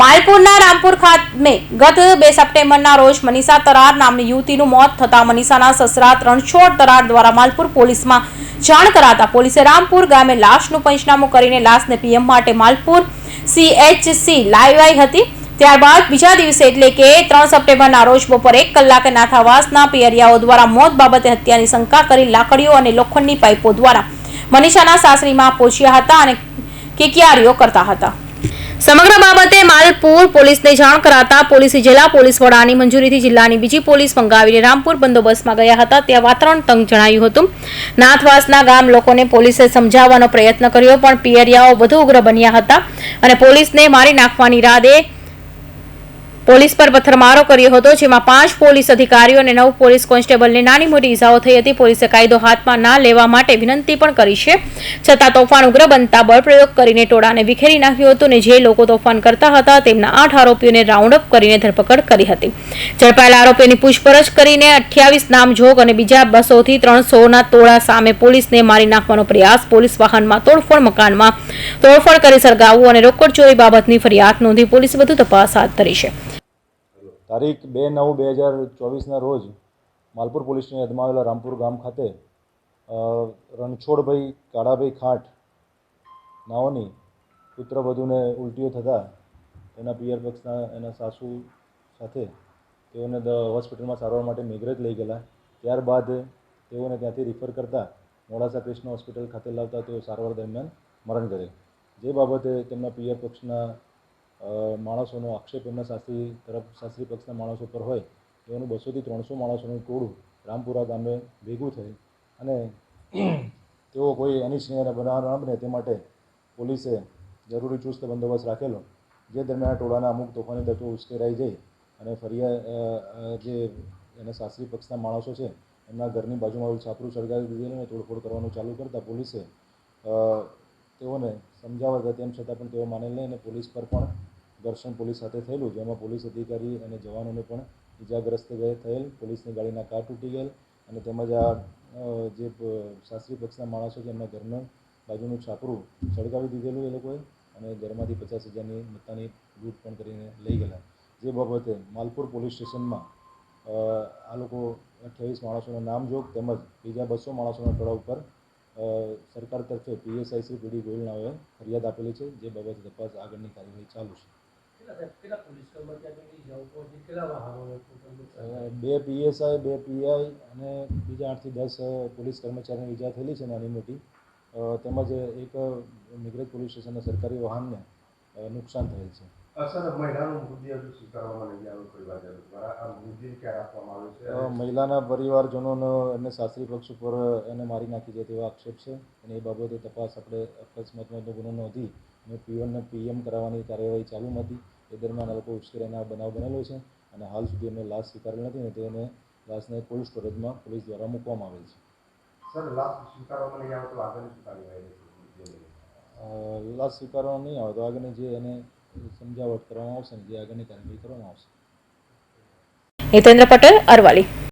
માલપુરના રામપુર ખાતે ગત બે સપ્ટેમ્બરના રોજ મનીષા તરાર નામની યુવતીનું મોત થતા મનીષાના સસરા રણછોડ તરાર દ્વારા માલપુર પોલીસમાં જાણ કરાતા પોલીસે રામપુર ગામે લાશનું પંચનામું કરીને લાશને પીએમ માટે માલપુર સીએચસી લાવી હતી. ત્યારબાદ બીજા દિવસે એટલે કે ત્રણ સપ્ટેમ્બરના રોજ બપોર એક કલાકે નાથાવાસના પિયરિયાઓ દ્વારા મોત બાબતે હત્યાની શંકા કરી લાકડીઓ અને લોખંડની પાઇપો દ્વારા મનીષાના સાસરીમાં પહોંચ્યા હતા અને કિકિયારીઓ કરતા હતા. સમગ્ર બાબતે માલપુર પોલીસને જાણ કરાતા પોલીસે જિલ્લા પોલીસ વડાની મંજૂરીથી જિલ્લાની બીજી પોલીસ મંગાવીને રામપુર બંદોબસ્તમાં ગયા હતા. ત્યાં વાતાવરણ તંગ જણાયું હતું. નાથવાસના ગામ લોકોને પોલીસે સમજાવવાનો પ્રયત્ન કર્યો, પણ પિયરિયાઓ વધુ ઉગ્ર બન્યા હતા અને પોલીસને મારી નાખવાની ઈરાદે પોલીસ પર પથ્થરમારો કર્યો હતો, જેમાં પાંચ પોલીસ અધિકારીઓ અને નવ પોલીસ કોન્સ્ટેબલને નાની મોટી ઇજાઓ થઈ હતી. પોલીસે કાયદો હાથમાં ના લેવા માટે વિનંતી પણ કરી છે. છતાં તોફાન ઉગ્ર બનતા બળપ્રયોગ કરીને ટોળાને વિખેરી નાખ્યું હતું અને જે લોકો તોફાન કરતા હતા તેમના આઠ આરોપીઓને રાઉન્ડ અપ કરીને ધરપકડ કરી હતી. ઝડપાયેલા આરોપીઓની પૂછપરછ કરીને અઠ્યાવીસ નામજોગ અને બીજા બસોથી ત્રણસોના ટોળા સામે પોલીસને મારી નાખવાનો પ્રયાસ. પોલીસ વાહનમાં તોડફોડ મકાનમાં તોડફોડ કરી સળગાવવું અને રોકડ ચોરી બાબતની ફરિયાદ નોંધી પોલીસે વધુ તપાસ હાથ ધરી છે. તારીખ બે નવ બે હજાર ચોવીસના રોજ માલપુર પોલીસની હદમાં આવેલા રામપુર ગામ ખાતે રણછોડભાઈ કાળાભાઈ ખાટ નાઓની પુત્રવધુને ઉલટીઓ થતાં તેના પિયર પક્ષના એના સાસુ સાથે તેઓને હોસ્પિટલમાં સારવાર માટે મેઘરજ લઈ ગયેલા. ત્યારબાદ તેઓને ત્યાંથી રિફર કરતા મોડાસા કૃષ્ણ હોસ્પિટલ ખાતે લાવતા તેઓ સારવાર દરમિયાન મરણ કરે જે બાબતે તેમના પિયર પક્ષના માણસોનો આક્ષેપ એમના સાસરી તરફ સાસરી પક્ષના માણસો પર હોય એનું બસોથી ત્રણસો માણસોનું ટોળું રામપુરા ગામે ભેગું થઈ અને તેઓ કોઈ અનિચ્છનીય બનાવ ન બને તે માટે પોલીસે જરૂરી ચુસ્ત બંદોબસ્ત રાખેલો જે દરમિયાન ટોળાના અમુક તોફાની તત્વો ઉશ્કેરાઈ જઈ અને અ, જે એના સાસરી પક્ષના માણસો છે એમના ઘરની બાજુમાં છાપરું સળગાવી દીધેલું અને તોડફોડ કરવાનું ચાલુ કરતાં પોલીસે તેઓને સમજાવવા તેમ છતાં પણ તેઓ માનેલ નહીં અને પોલીસ પર પણ ઘર્ષણ પોલીસ સાથે થયેલું, જેમાં પોલીસ અધિકારી અને જવાનોને પણ ઇજાગ્રસ્ત ગયે થયેલ, પોલીસની ગાડીના કાર તૂટી ગયેલ અને તેમજ આ જે શાસ્ત્રી પક્ષના માણસો છે એમના ઘરનું બાજુનું છાપરું સળગાવી દીધેલું એ લોકોએ અને ઘરમાંથી પચાસ હજારની મત્તાની લૂંટ પણ કરીને લઈ ગયેલા. જે બાબતે માલપુર પોલીસ સ્ટેશનમાં આ લોકો અઠ્યાવીસ માણસોના નામજોગ તેમજ બીજા બસો માણસોના ટોળા ઉપર સરકાર તરફે પીએસઆઈ શ્રી પીડી ગોયલ નાઓએ ફરિયાદ આપેલી છે જે બાબતે તપાસ આગળની કાર્યવાહી ચાલુ છે. બે પીએસઆઈ બે પીઆઈ અને બીજા આઠથી દસ પોલીસ કર્મચારીઓને ઈજા થયેલી છે નાની મોટી. તેમજ એક નિગ્રજ પોલીસ સ્ટેશનના સરકારી વાહનને નુકસાન થયેલ છે. મહિલાનો પરિવારજનોનો એમને સાસરી પક્ષ ઉપર એને મારી નાખી છે તેવો આક્ષેપ છે અને એ બાબતે તપાસ આપણે અકસ્માતનો ગુનો નોંધી અને પીઓને પીએમ કરાવવાની કાર્યવાહી ચાલુ નથી એ દરમિયાન આ લોકો ઉશ્કેરાના બનાવ બનેલો છે અને હાલ સુધી એમને લાશ સ્વીકારેલ નથી અને તેને લાશને કોલ્ડ સ્ટોરેજમાં પોલીસ દ્વારા મૂકવામાં આવેલ છે. સર લાશ સ્વીકારવામાં નહીં આવે તો આગળની શું કાર્યવાહી લાશ સ્વીકારવામાં નહીં આવે તો આગળની જે એને સમજાવટ કરવામાં આવશે અને જે આગળની કાર્યવાહી કરવામાં આવશે. હિતેન્દ્ર પટેલ અરવાલી